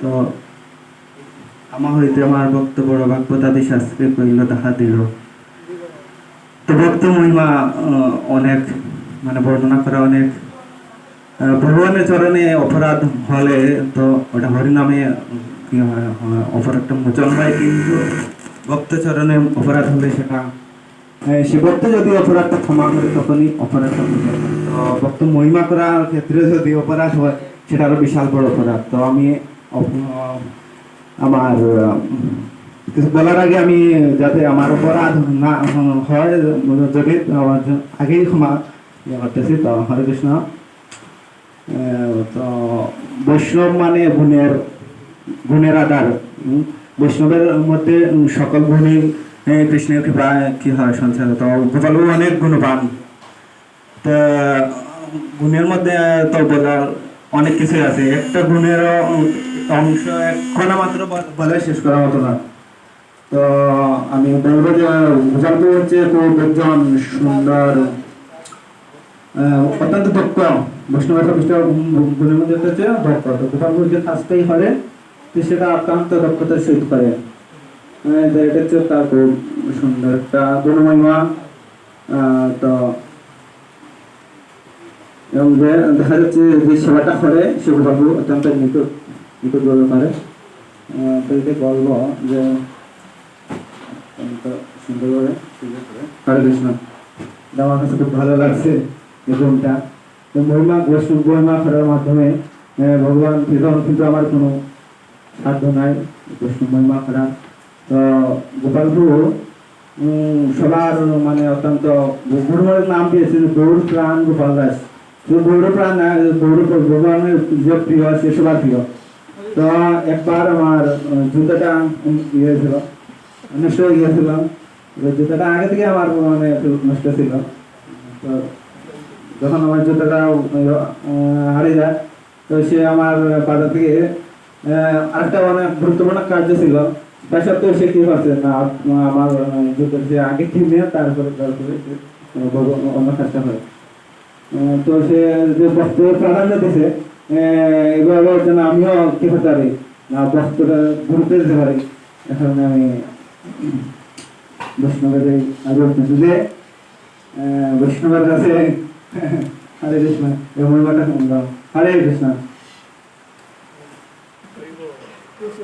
তো আমার হইতে আমার বক্তব্য বাগ্যতাদি শাস্ত্রে কইল তাহা দিল তো ভক্ত মহিমা অনেক মানে বর্ণনা করা অনেক ভগবানের চরণে অপরাধ হলে তো ওটা হরিনামে, কি অপরাধটা মোচন হয়, কিন্তু ভক্ত চরণে অপরাধ হলে সেটা সে ভক্ত যদি অপরাধটা ক্ষমা করে, তখনই অপরাধটা মোচন। তো ভক্ত মহিমা করার ক্ষেত্রে যদি অপরাধ হয়, সেটা আরও বিশাল বড় অপরাধ তো আমি আমার কিছু বলার আগে আমি যাতে আমার অপরাধ না, হয়, যদি আমার আগেই ক্ষমা ইয়ে করতেছি, তো হরে কৃষ্ণ। তো বৈষ্ণব মানে গুণের গুণের আধার। বৈষ্ণবের মধ্যে সকল গুণই কৃষ্ণের কৃপা কি হয় সঞ্চার। তো গোপালও অনেক গুণবান। তা, গুণের মধ্যে, তো বলার অনেক কিছু আছে। একটা গুণের অংশ এক মাত্র বলে শেষ করার মতো না। তো আমি বলব যে গোপালপুর হচ্ছে খুব একজন সুন্দর অত্যন্ত দক্ষ। বৈষ্ণবের গুণের মধ্যে হচ্ছে দক্ষ। তো যে কাজটাই করে তো সেটা অত্যন্ত দক্ষতার সহিত করে। এটা হচ্ছে তার খুব সুন্দর একটা গুণমহিমা তো এবং দেখা যাচ্ছে যে সেবাটা করে সে অত্যন্ত নিকট নিকট ভাবে করে আহ, তো এটা বলব যে অত্যন্ত সুন্দরভাবে হরে কৃষ্ণ। আমার কাছে খুব ভালো লাগছে এই গুণটা তো মহিমা বৈষ্ণব মহিমা করার মাধ্যমে ভগবান কৃষ্ণ কিন্তু আমার কোনো সাধ্য নাই বৈষ্ণব মহিমা করা তো গোপালপুর উম, সবার মানে অত্যন্ত গুরুমারের নাম দিয়েছে যে গৌর প্রাণ গোপাল দাস। তো গৌর প্রাণ না, গৌর ভগবানের যে প্রিয় সে সবার প্রিয়। তো একবার আমার জুতাটা ইয়ে মানে হারিয়ে যায় তো সে আমার বাজার থেকে আরেকটা অনেক গুরুত্বপূর্ণ কার্য ছিল। তার সত্ত্বেও সে কি করছে না আমার আহ, জুতো যে আগে কিনে তারপরে তারপরে সে, অন্য কাজটা হয় তো সে যে বস্ত্রের প্রাধান্য দিছে এভাবে যেন আমিও কি হতে পারি? না বস্ত্রটা ঘুরতে দিতে পারি। এখন আমি বৈষ্ণবের এই আগে বলতেছি যে বৈষ্ণবের কাছে হরে কৃষ্ণ হরে কৃষ্ণ।